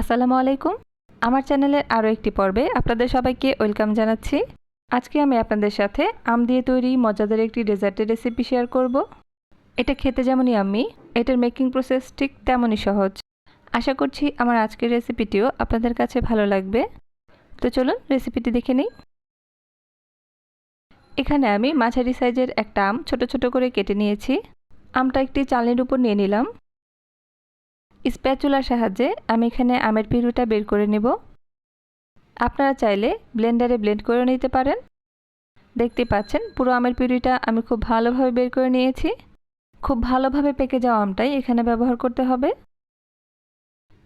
আসসালামু আলাইকুম। আমার চ্যানেলের আরও একটি পর্বে আপনাদের সবাইকে ওয়েলকাম জানাচ্ছি। আজকে আমি আপনাদের সাথে আম দিয়ে তৈরি মজাদার একটি ডেজার্টের রেসিপি শেয়ার করব। এটা খেতে যেমনই আমি, এটার মেকিং প্রসেস ঠিক তেমনই সহজ। আশা করছি আমার আজকের রেসিপিটিও আপনাদের কাছে ভালো লাগবে। তো চলুন রেসিপিটি দেখে নিই। এখানে আমি মাঝারি সাইজের একটা আম ছোট ছোট করে কেটে নিয়েছি। আমটা একটি চালনির উপর নিয়ে নিলাম। স্প্যাচুলার সাহায্যে আমি এখানে আমের পিরুটা বের করে নেব। আপনারা চাইলে ব্লেন্ডারে ব্লেন্ড করে নিতে পারেন। দেখতে পাচ্ছেন, পুরো আমের পিউরিটা আমি খুব ভালোভাবে বের করে নিয়েছি। খুব ভালোভাবে পেকে যাওয়া আমটাই এখানে ব্যবহার করতে হবে।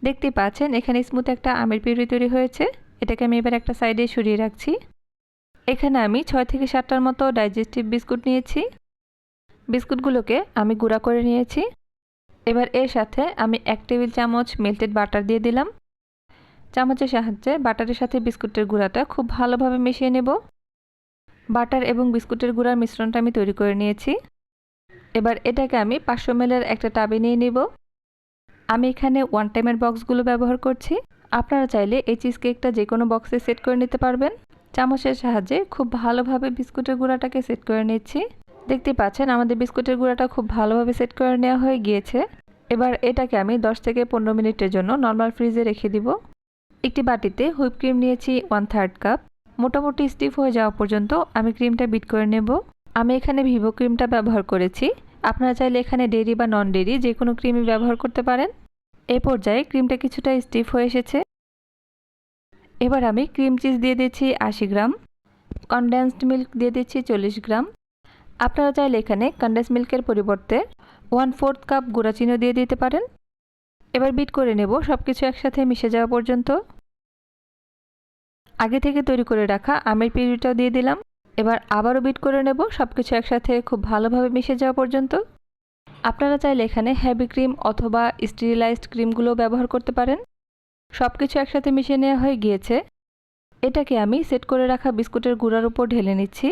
দেখতে পাচ্ছেন, এখানে স্মুথ একটা আমের পিউরি তৈরি হয়েছে। এটাকে আমি এবার একটা সাইডে সরিয়ে রাখছি। এখানে আমি ছয় থেকে সাতটার মতো ডাইজেস্টিভ বিস্কুট নিয়েছি। বিস্কুটগুলোকে আমি গুঁড়া করে নিয়েছি। এবার এর সাথে আমি এক টেবিল চামচ মেল্টেড বাটার দিয়ে দিলাম। চামচের সাহায্যে বাটারের সাথে বিস্কুটের গুঁড়াটা খুব ভালোভাবে মিশিয়ে নেব। বাটার এবং বিস্কুটের গুঁড়ার মিশ্রণটা আমি তৈরি করে নিয়েছি। এবার এটাকে আমি পাঁচশো মেলের একটা টাবে নিয়ে নেব। আমি এখানে ওয়ান টাইমের বক্সগুলো ব্যবহার করছি। আপনারা চাইলে এই চিজ কেকটা যে কোনো বক্সে সেট করে নিতে পারবেন। চামচের সাহায্যে খুব ভালোভাবে বিস্কুটের গুঁড়াটাকে সেট করে নিচ্ছি। দেখতে পাচ্ছেন, আমাদের বিস্কুটের গুঁড়াটা খুব ভালোভাবে সেট করে নেওয়া হয়ে গিয়েছে। এবার এটাকে আমি 10 থেকে পনেরো মিনিটের জন্য নর্মাল ফ্রিজে রেখে দিব। একটি বাটিতে হুইপ ক্রিম নিয়েছি ওয়ান থার্ড কাপ। মোটামুটি স্টিফ হয়ে যাওয়া পর্যন্ত আমি ক্রিমটা বিট করে নেব। আমি এখানে ভিভো ক্রিমটা ব্যবহার করেছি। আপনারা চাইলে এখানে ডেরি বা নন ডেরি যে কোনো ক্রিমই ব্যবহার করতে পারেন। এ পর্যায়ে ক্রিমটা কিছুটা স্টিফ হয়ে এসেছে। এবার আমি ক্রিম চিজ দিয়ে দিচ্ছি আশি গ্রাম। কনডেন্সড মিল্ক দিয়ে দিচ্ছি চল্লিশ গ্রাম। আপনারা চাইলে এখানে কন্ডেন্স মিল্কের পরিবর্তে ওয়ান ফোর্থ কাপ গুঁড়া চিনি দিয়ে দিতে পারেন। এবার বিট করে নেব সব কিছু একসাথে মিশে যাওয়া পর্যন্ত। আগে থেকে তৈরি করে রাখা আমের পিউরিটাও দিয়ে দিলাম। এবার আবারও বিট করে নেব সব কিছু একসাথে খুব ভালোভাবে মিশে যাওয়া পর্যন্ত। আপনারা চাইলে এখানে হ্যাভি ক্রিম অথবা স্টেরিলাইজড ক্রিমগুলো ব্যবহার করতে পারেন। সব কিছু একসাথে মিশিয়ে নেওয়া হয়ে গিয়েছে। এটাকে আমি সেট করে রাখা বিস্কুটের গুঁড়ার উপর ঢেলে নিচ্ছি।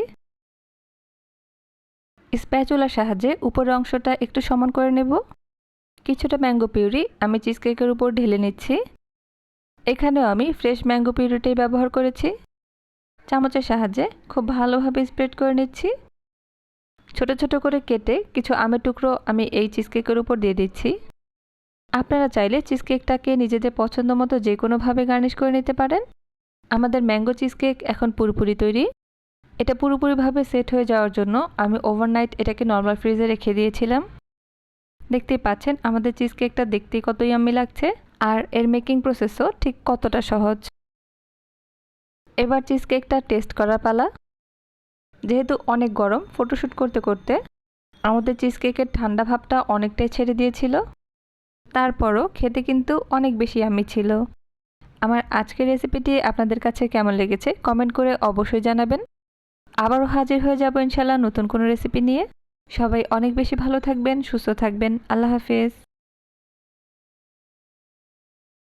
স্প্যাচুলার সাহায্যে উপরের অংশটা একটু সমান করে নেব। কিছুটা ম্যাঙ্গো পিউরি আমি চিজ কেকের উপর ঢেলে নিচ্ছি। এখানেও আমি ফ্রেশ ম্যাঙ্গো পিউরিটাই ব্যবহার করেছি। চামচের সাহায্যে খুব ভালোভাবে স্প্রেড করে নিচ্ছি। ছোট ছোট করে কেটে কিছু আমের টুকরো আমি এই চিজ কেকের উপর দিয়ে দিচ্ছি। আপনারা চাইলে চিজ কেকটাকে নিজেদের পছন্দ মতো যে কোনোভাবে গার্নিশ করে নিতে পারেন। আমাদের ম্যাঙ্গো চিজ কেক এখন পুরোপুরি তৈরি। এটা পুরোপুরিভাবে সেট হয়ে যাওয়ার জন্য আমি ওভারনাইট এটাকে নর্মাল ফ্রিজে রেখে দিয়েছিলাম। দেখতেই পাচ্ছেন, আমাদের চিজ কেকটা দেখতেই কতই আমি লাগছে, আর এর মেকিং প্রসেসও ঠিক কতটা সহজ। এবার চিজ কেকটা টেস্ট করার পালা। যেহেতু অনেক গরম ফটোশ্যুট করতে করতে আমাদের চিজ কেকের ঠান্ডা ভাবটা অনেকটাই ছেড়ে দিয়েছিল। তারপরও খেতে কিন্তু অনেক বেশি আমি ছিল। আমার আজকের রেসিপিটি আপনাদের কাছে কেমন লেগেছে কমেন্ট করে অবশ্যই জানাবেন। আবারও হাজির হয়ে যাব ইনশাল্লাহ নতুন কোনো রেসিপি নিয়ে। সবাই অনেক বেশি ভালো থাকবেন, সুস্থ থাকবেন। আল্লাহ হাফেজ।